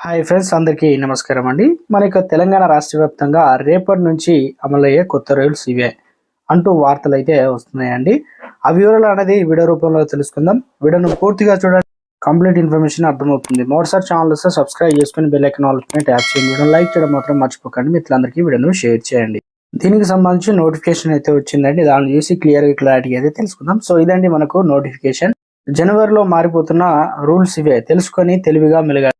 Hi friends అందరికీ నమస్కారం అండి. మన యొక్క తెలంగాణ రాష్ట్ర వ్యాప్తంగా రేపటి నుంచి అమలయ్యే కొత్త రూల్స్ ఇవే అంటూ వార్తలు అయితే వస్తున్నాయండి. ఆ వివరాలు అనేది వీడియో రూపంలో తెలుసుకుందాం. వీడియోను పూర్తిగా చూడండి. కంప్లీట్ ఇన్ఫర్మేషన్ అర్థమవుతుంది. మరోసారి ఛానల్ వస్తే సబ్స్క్రైబ్ చేసుకుని బెల్ ఐకన్ ఆల్ ట్యాప్ చేయండి. వీడియో లైక్ చేయడం మాత్రం మర్చిపోకండి. మిత్రులందరికీ వీడియోను షేర్ చేయండి. దీనికి సంబంధించి నోటిఫికేషన్ అయితే వచ్చిందండి. దాన్ని చూసి క్లియర్గా క్లారిటీ అయితే తెలుసుకుందాం. సో ఇదండి మనకు నోటిఫికేషన్ జనవరిలో మారిపోతున్న రూల్స్ ఇవే తెలుసుకొని తెలివిగా మెలుగా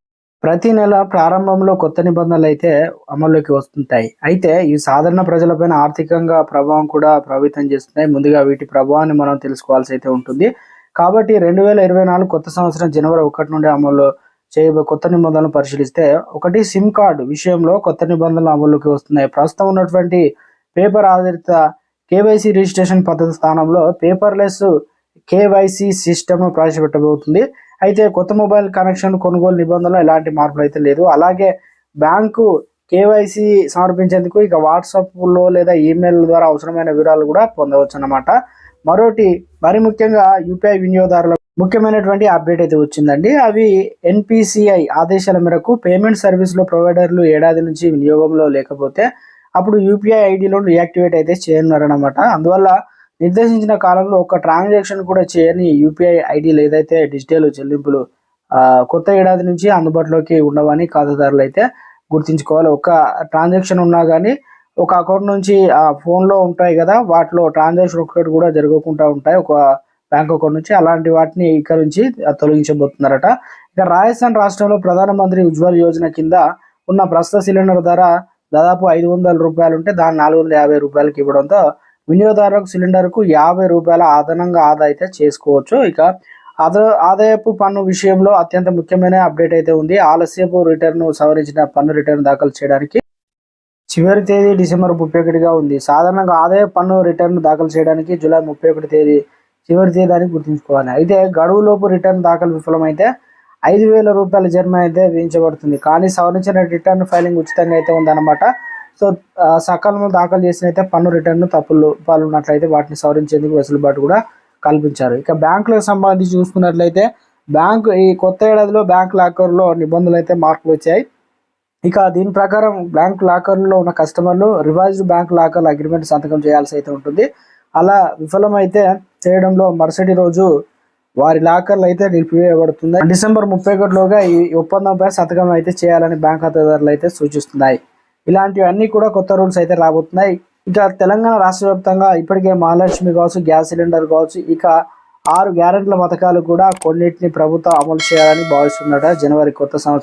ప్రతి నెల ప్రారంభంలో కొత్త నిబంధనలు అయితే అమల్లోకి వస్తుంటాయి. అయితే ఈ సాధారణ ప్రజలపైన ఆర్థికంగా ప్రభావం కూడా ప్రభావితం చేస్తున్నాయి. ముందుగా వీటి ప్రభావాన్ని మనం తెలుసుకోవాల్సి అయితే ఉంటుంది. కాబట్టి రెండు వేల ఇరవై నాలుగు కొత్త సంవత్సరం జనవరి ఒకటి నుండి అమలు చేయబో కొత్త నిబంధనలు పరిశీలిస్తే ఒకటి సిమ్ కార్డు విషయంలో కొత్త నిబంధనలు అమల్లోకి వస్తున్నాయి. ప్రస్తుతం ఉన్నటువంటి పేపర్ ఆధారిత కేవైసీ రిజిస్ట్రేషన్ పద్ధతి స్థానంలో పేపర్లెస్ కేవైసీ సిస్టమ్ ప్రవేశపెట్టబోతుంది. అయితే కొత్త మొబైల్ కనెక్షన్ కొనుగోలు నిబంధనలు ఎలాంటి మార్పులు అయితే లేదు. అలాగే బ్యాంకు కేవైసీ సమర్పించేందుకు ఇక వాట్సాప్లో లేదా ఈమెయిల్ ద్వారా అవసరమైన వివరాలు కూడా పొందవచ్చు అన్నమాట మరోటి మరి ముఖ్యంగా యూపీఐ వినియోగదారుల ముఖ్యమైనటువంటి అప్డేట్ అయితే వచ్చిందండి. అవి ఎన్పిసిఐ ఆదేశాల మేరకు పేమెంట్ సర్వీస్లో ప్రొవైడర్లు ఏడాది నుంచి వినియోగంలో లేకపోతే అప్పుడు యూపీఐ ఐడిలో రియాక్టివేట్ అయితే చేయనున్నారనమాట అందువల్ల నిర్దేశించిన కాలంలో ఒక ట్రాన్సాక్షన్ కూడా చేయని యూపీఐ ఐడీలు ఏదైతే డిజిటల్ చెల్లింపులు కొత్త ఏడాది నుంచి అందుబాటులోకి ఉండవని ఖాతాదారులు అయితే గుర్తుంచుకోవాలి. ఒక ట్రాన్సాక్షన్ ఉన్నా కానీ ఒక అకౌంట్ నుంచి ఆ ఫోన్లో ఉంటాయి కదా వాటిలో ట్రాన్సాక్షన్ ఒక్కటి కూడా జరగకుండా ఉంటాయి. ఒక బ్యాంక్ అకౌంట్ నుంచి అలాంటి వాటిని ఇక్కడ నుంచి తొలగించబోతున్నారట. ఇక రాజస్థాన్ రాష్ట్రంలో ప్రధానమంత్రి ఉజ్వల్ యోజన కింద ఉన్న ప్రస్తుత సిలిండర్ ధర దాదాపు ఐదు వందల రూపాయలు ఉంటే దాన్ని నాలుగు వందల యాభై రూపాయలకి ఇవ్వడంతో వినియోగదారులకు సిలిండర్కు యాభై రూపాయల అదనంగా ఆదా అయితే చేసుకోవచ్చు. ఇక అద ఆదాయపు పన్ను విషయంలో అత్యంత ముఖ్యమైన అప్డేట్ అయితే ఉంది. ఆలస్యపు రిటర్న్ సవరించిన పన్ను రిటర్న్ దాఖలు చేయడానికి చివరి తేదీ డిసెంబర్ ముప్పై ఒకటిగా ఉంది. సాధారణంగా ఆదాయ పన్ను రిటర్న్ దాఖలు చేయడానికి జూలై ముప్పై ఒకటి తేదీ చివరి తేదీ అని గుర్తుంచుకోవాలి. అయితే గడువులోపు రిటర్న్ దాఖలు విఫలమైతే ఐదు వేల రూపాయల జరిమానా అయితే విధించబడుతుంది కానీ సవరించిన రిటర్న్ ఫైలింగ్ ఉచితంగా అయితే ఉందన్నమాట. సో సకాలంలో దాఖలు చేసిన అయితే పన్ను రిటర్న్ తప్పులు పాల్గొన్నట్లయితే వాటిని సవరించేందుకు వెసులుబాటు కూడా కల్పించారు. ఇక బ్యాంకులకు సంబంధించి చూసుకున్నట్లయితే బ్యాంకు ఈ కొత్త ఏడాదిలో బ్యాంక్ లాకర్లో నిబంధనలు అయితే మార్పులు వచ్చాయి. ఇక దీని ప్రకారం బ్యాంక్ లాకర్లో ఉన్న కస్టమర్లు రివైజ్డ్ బ్యాంక్ లాకర్ అగ్రిమెంట్ సంతకం చేయాల్సి అయితే ఉంటుంది. అలా విఫలమైతే చేయడంలో మరుసటి రోజు వారి లాకర్లు అయితే నిలిపివేయబడుతుంది డిసెంబర్ ముప్పై ఒకటిలోగా ఈ ఒప్పందంపై సంతకం అయితే చేయాలని బ్యాంక్ ఖాతాదారులు అయితే సూచిస్తున్నాయి. ఇలాంటివన్నీ కూడా కొత్త రూల్స్ అయితే రాబోతున్నాయి. ఇక తెలంగాణ రాష్ట్ర వ్యాప్తంగా ఇప్పటికే మహాలక్ష్మి కావచ్చు గ్యాస్ సిలిండర్ కావచ్చు ఇక ఆరు గ్యారెంట్ల పథకాలు కూడా కొన్నిటిని ప్రభుత్వం అమలు చేయాలని భావిస్తున్నట జనవరి కొత్త సంవత్సరం